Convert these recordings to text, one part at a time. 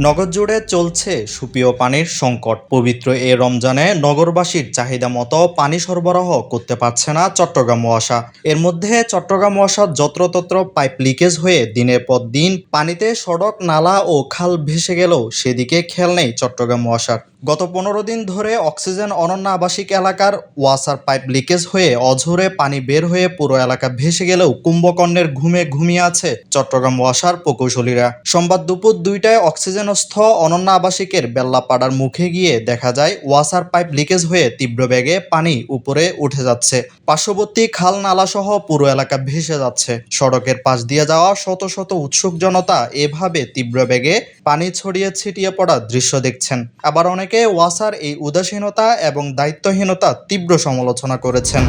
নগর জুড়ে চলছে সুপেয় পানির সংকট। পবিত্র এ রমজানে নগরবাসীর চাহিদা মতো পানি সরবরাহ করতে পারছে না চট্টগ্রাম ওয়াসা এর মধ্যে চট্টগ্রাম ওয়াসা যত্রতত্র পাইপ লিকেজ হয়ে দিনের পর দিন পানিতে সড়ক, নালা ও খাল ভেসে গেলেও সেদিকে খেয়াল নেই চট্টগ্রাম ওয়াসার গত পনেরো দিন ধরে অক্সিজেন অনন্য আবাসিক এলাকার ওয়াসার পাইপ লিকেজ হয়ে অঝোরে পানি বের হয়ে পুরো এলাকা ভেসে গেলেও কুম্ভকর্ণের ঘুমে ঘুমিয়ে আছে চট্টগ্রাম ওয়াসার প্রকৌশলীরা। সোমবার দুপুর দুইটায় অক্সিজেনস্থ অনন্য আবাসিকের বেল্লাপাড়ার মুখে গিয়ে দেখা যায় ওয়াসার পাইপ লিকেজ হয়ে তীব্র বেগে পানি উপরে উঠে যাচ্ছে। পার্শ্ববর্তী খাল নালাসহ পুরো এলাকা ভেসে যাচ্ছে। সড়কের পাশ দিয়ে যাওয়া শত শত উৎসুক জনতা এভাবে তীব্র বেগে পানি ছড়িয়ে ছিটিয়ে পড়া দৃশ্য দেখছেন। আবার অনেকে ওয়াসার এই উদাসীনতা এবং দায়িত্বহীনতা তীব্র সমালোচনা করেছেন।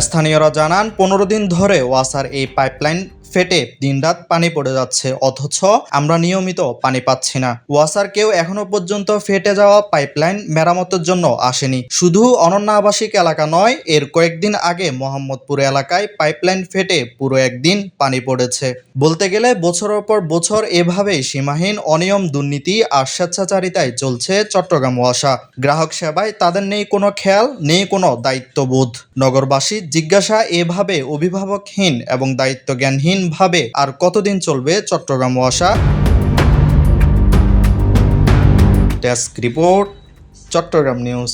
স্থানীয়রা জানান, পনেরো দিন ধরে ওয়াসার এই পাইপলাইন ফেটে দিনরাত পানি পড়ে যাচ্ছে, অথচ আমরা নিয়মিত পানি পাচ্ছি না। ওয়াসার কেউ এখনও পর্যন্ত ফেটে যাওয়া পাইপলাইন মেরামতের জন্য আসেনি। শুধু অনন্য আবাসিক এলাকা নয়, এর কয়েকদিন আগে মোহাম্মদপুর এলাকায় পাইপলাইন ফেটে পুরো একদিন পানি পড়েছে। বলতে গেলে বছরের পর বছর এভাবেই সীমাহীন অনিয়ম দুর্নীতি আর স্বেচ্ছাচারিতায় চলছে চট্টগ্রাম ওয়াসা। গ্রাহক সেবায় তাদের নেই কোনো খেয়াল, নেই কোনো দায়িত্ববোধ। নগরবাসী জিজ্ঞাসা এভাবে অভিভাবকহীন এবং দায়িত্বজ্ঞানহীন ভাবে আর কতদিন চলবে চট্টগ্রাম ওয়াসা ডেস্ক রিপোর্ট চট্টগ্রাম নিউজ